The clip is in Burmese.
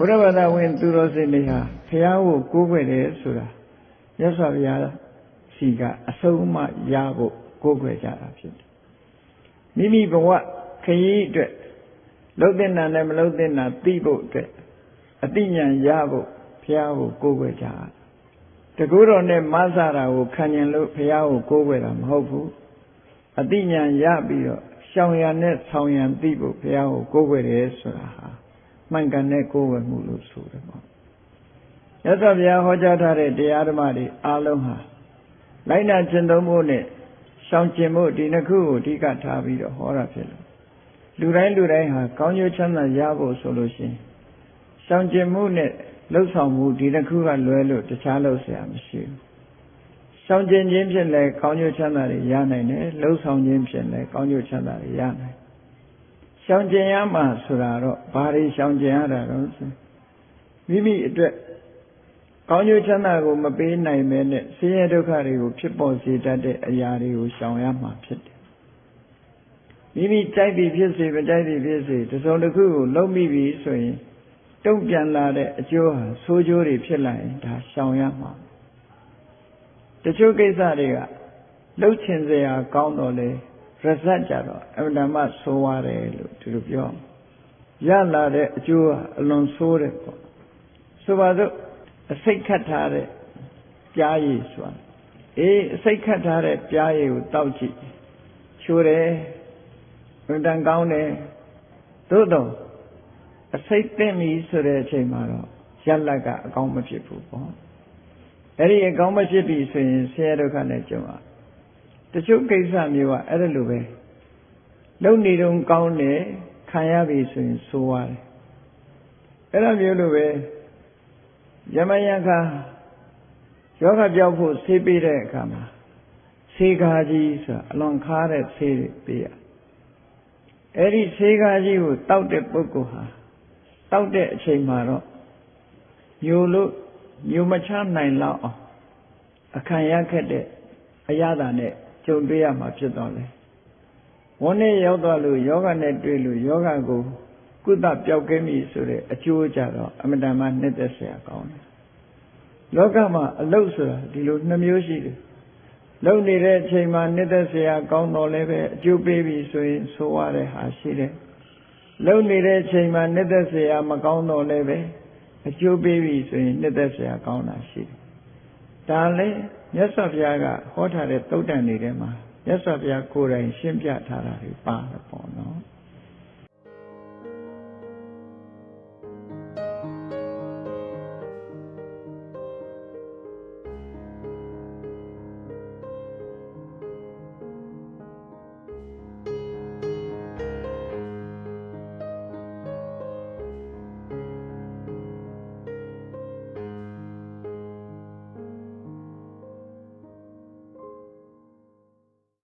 ုရားဘာသာဝင်သူတော်စင်တွေဟာဘုရားကိုကိုးကွယ်တယ်ဆိုတာမြတ်စွာဘုရားစီကအဆုံးအမရဖို့ကိုးကွယ်ကြတာဖြစ်တယ်မိမိဘဝခရီးအတွက်လှုပ်တဲ့နာနဲ့မလှုပ်တဲ့နာသိဖို့အတွက်အတိညာရဖို့ဘုရားကိုကိုးကွယ်ကြတာတကူတော်နဲ့မဆရာကိုခံကျင်လို့ဘုရားကိုကိုးကွယ်တာမဟုတ်ဘူးအတိညာရပြီးတော့ရှောင်ရံနဲ့ဆောင်ရံသိဖို့ဘုရားကိုကိုးကွယ်တယ်ဆိုတာဟာ မှန်ကန်တဲ့ကိုယ်ဝယ်မှုလို့ဆိုတယ်ပေါ့ရသဗျာဟောကြားထားတဲ့တရားဓမ္မတွေအားလုံးဟာလိုက်နာကျင့်သုံးဖို့နဲ့ရှောင်ကျင်ဖို့ဒီနှစ်ခုကိုအဓိကထားပြီးတော့ဟောတာဖြစ်လို့လူတိုင်းလူတိုင်းဟာကောင်းကျိုးချမ်းသာရဖို့ဆိုလို့ရှိရင်ရှောင်ကျင်မှုနဲ့လှုပ်ဆောင်မှုဒီနှစ်ခုကလွဲလို့တခြားလှုပ်ဆရာမရှိဘူးရှောင်ကျင်ခြင်းဖြင့်လည်းကောင်းကျိုးချမ်းသာတွေရနိုင်တယ်လှုပ်ဆောင်ခြင်းဖြင့်လည်းကောင်းကျိုးချမ်းသာတွေရနိုင်တယ် ရှောင်ကျင်ရမှာဆိုတာတော့ဘာတွေရှောင်ကျင်ရတာတော့ဆိုမိမိအတွက်ကောင်းကျိုးချမ်းသာကိုမပေးနိုင်မဲနဲ့ဆင်းရဲဒုက္ခတွေကိုဖြစ်ပေါ်စေတတ်တဲ့အရာတွေကိုရှောင်ရမှာဖြစ်တယ်မိမိကြိုက်ပြီးဖြစ်စေမကြိုက်ပြီးဖြစ်စေတစုံတစ်ခုကိုလုံးမိပြီဆိုရင်တုံ့ပြန်လာတဲ့အကျိုးဟာဆိုးကျိုးတွေဖြစ်လာရင်ဒါရှောင်ရမှာတချို့ကိစ္စတွေကလှုပ်ချင်စရာကောင်းတော့လေ ရဇတ်ကြတော့အမှန်တမ်းဆိုးရတယ်လို့ဒီလိုပြောရလာတဲ့အကျိုးကအလွန်ဆိုးတယ်ပေါ့ဆိုပါစို့အစိတ်ခတ်ထားတဲ့ပြားရည်ဆိုတာအေးအစိတ်ခတ်ထားတဲ့ပြားရည်ကိုတောက်ကြည့်ချိုးတယ်ဝန်တန်ကောင်းတယ်သို့တော့အစိတ်သိမ့်ပြီဆိုတဲ့အချိန်မှာတော့ရက်လက်ကအကောင်းမဖြစ်ဘူးပေါ့အဲ့ဒီအကောင်းမဖြစ်ပြီဆိုရင်ဆင်းရဲဒုက္ခနဲ့ကြုံရ တချို့ကိစ္စမျိုးကအဲ့ဒါလိုပဲလုံနေတုံကောင်းတယ်ခံရပြီဆိုရင်ဆိုးရတယ်အဲ့လိုမျိုးလိုပဲယမယခယောဂပြောက်ဖို့ဆေးပေးတဲ့အခါမှာဆေးကားကြီးဆိုတာအလွန်ခါတဲ့ဆေးတွေပေးရအဲ့ဒီဆေးကားကြီးကိုတောက်တဲ့ပုဂ္ဂိုလ်ဟာတောက်တဲ့အချိန်မှာတော့ညိုလို့ညိုမချနိုင်လောက်အောင်အခံရခက်တဲ့အရသာနဲ့ ကြုံတွေ့ရမှာဖြစ်တော့လေဝန်းနဲ့ရောက်သွားလို့ယောဂနဲ့တွေ့လို့ယောဂကိုကုသပျောက်ကင်းပြီဆိုတဲ့အကျိုးကြတော့အမတန်မှနှစ်သက်စရာကောင်းတယ်လောကမှာအလုတ်ဆိုတာဒီလိုနှမျိုးရှိတယ်လုံနေတဲ့အချိန်မှာနှစ်သက်စရာကောင်းတော်လည်းပဲအကျိုးပေးပြီဆိုရင်ဆိုရတဲ့ဟာရှိတယ်လုံနေတဲ့အချိန်မှာနှစ်သက်စရာမကောင်းတော့လည်းပဲအကျိုးပေးပြီဆိုရင်နှစ်သက်စရာကောင်းတာရှိတယ်ဒါလည်း မြတ်စွာဘုရားကဟောထားတဲ့သုတ်တန်တွေထဲမှာမြတ်စွာဘုရားကိုယ်တိုင်ရှင်းပြထားတာတွေပါတယ်ပေါ့နော်